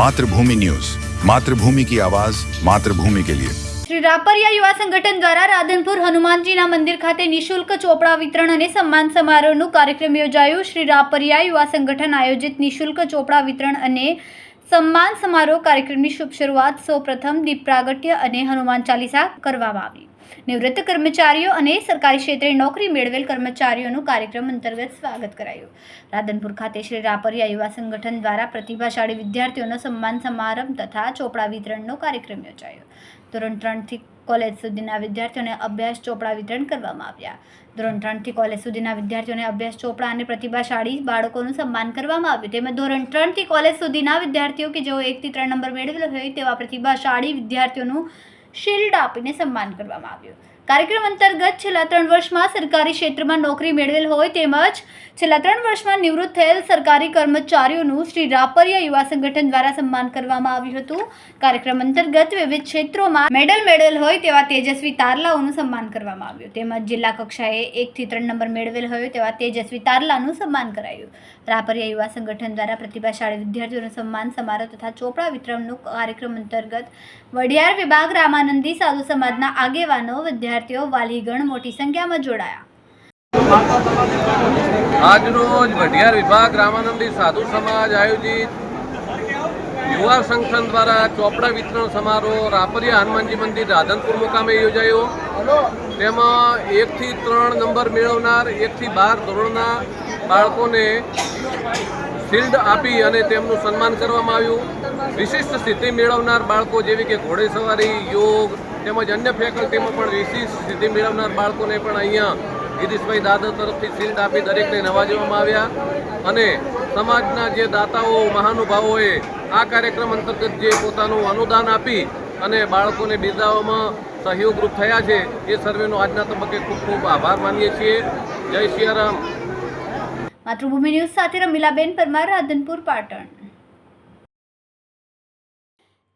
Mathrubhumi news Mathrubhumi કી આવાજ માતૃભૂમિ કે લિયે શ્રી રાપરિયા યુવા સંગઠન દ્વારા રાધનપુર હનુમાનજીના મંદિર ખાતે નિઃશુલ્ક ચોપડા વિતરણ અને સન્માન સમારોહનું કાર્યક્રમ યોજાયું. શ્રી રાપરિયા યુવા સંગઠન આયોજિત નિઃશુલ્ક ચોપડા વિતરણ અને સન્માન સમારોહ કાર્યક્રમની શુભ શરૂઆત સૌપ્રથમ દીપ પ્રાગટ્ય અને હનુમાન ચાલીસા કરવામાં આવી. નિવૃત્ત કર્મચારીઓ અને સરકારી ક્ષેત્રે નોકરી મેળવેલ કર્મચારીઓનું કાર્યક્રમ અંતર્ગત સ્વાગત કરાયું. રાધનપુર ખાતે શ્રી રાપરિયા યુવા સંગઠન દ્વારા પ્રતિભાશાળી વિદ્યાર્થીઓનો સન્માન સમારંભ તથા ચોપડા વિતરણનો કાર્યક્રમ યોજાયો. ધોરણ ત્રણથી કોલેજ સુધીના વિદ્યાર્થીઓને અભ્યાસ ચોપડા વિતરણ કરવામાં આવ્યા. ધોરણ ત્રણથી કોલેજ સુધીના વિદ્યાર્થીઓને અભ્યાસ ચોપડા અને પ્રતિભાશાળી બાળકોનું સન્માન કરવામાં આવ્યું. તેમજ ધોરણ ત્રણથી કોલેજ સુધીના વિદ્યાર્થીઓ કે જેઓ એકથી ત્રણ નંબર મેળવેલો હોય તેવા પ્રતિભાશાળી વિદ્યાર્થીઓનું શિલ્ડ આપીને સન્માન કરવામાં આવ્યું. કાર્યક્રમ અંતર્ગત છેલ્લા ત્રણ વર્ષમાં સરકારી ક્ષેત્રમાં નોકરી મેળવેલ હોય તેમજ છેલ્લા ત્રણ વર્ષમાં નિવૃત્ત થયેલ સરકારી કર્મચારીઓનું શ્રી રાપરિયા યુવા સંગઠન દ્વારા સન્માન કરવામાં આવ્યું હતું. કાર્યક્રમ અંતર્ગત વિવિધ ક્ષેત્રોમાં મેડલ મેળવેલ હોય તેવા તેજસ્વી તારલાઓનું સન્માન કરવામાં આવ્યું. તેમજ જિલ્લા કક્ષાએ એકથી ત્રણ નંબર મેળવેલ હોય તેવા તેજસ્વી તારલાનું સન્માન કરાયું. રાપરિયા યુવા સંગઠન દ્વારા પ્રતિભાશાળી વિદ્યાર્થીઓનું સન્માન સમારોહ તથા ચોપડા વિતરણનું કાર્યક્રમ અંતર્ગત વડિયાર વિભાગ રામાનંદી સાધુ સમાજના આગેવાનો વિદ્યાર્થીઓ વાલીગણ મોટી સંખ્યામાં જોડાયા. આજરોજ વઢિયાર વિભાગ રામાનંદી સાધુ સમાજ આયોજિત યુવા સંગઠન દ્વારા ચોપડા વિતરણ સમારોહ રાપરિયા હનુમાનજી મંદિર રાધનપુર મુકામે યોજાયો. તેમાં એકથી ત્રણ નંબર મેળવનાર, એકથી બાર ધોરણના બાળકોને શિલ્ડ આપી અને તેમનું સન્માન કરવામાં આવ્યું. વિશિષ્ટ સ્થિતિ મેળવનાર બાળકો જેવી કે ઘોડેસવારી, યોગ તેમજ અન્ય ફેકલ્ટીમાં પણ વિશિષ્ટ સ્થિતિ મેળવનાર બાળકોને પણ અહીંયા ગિરીશભાઈ દાદા તરફથી શિલ્ડ આપી દરેકને નવાજવામાં આવ્યા. અને સમાજના જે દાતાઓ, મહાનુભાવોએ આ કાર્યક્રમ અંતર્ગત જે પોતાનું અનુદાન આપી અને બાળકોને બિરદાવવામાં સહયોગરૂપ થયા છે, એ સર્વેનો આજના તબક્કે ખૂબ ખૂબ આભાર માનીએ છીએ. જય સિયારામ માતૃભૂમિ ન્યૂઝ સાથે રમીલાબેન પરમાર, રાધનપુર, પાટણ.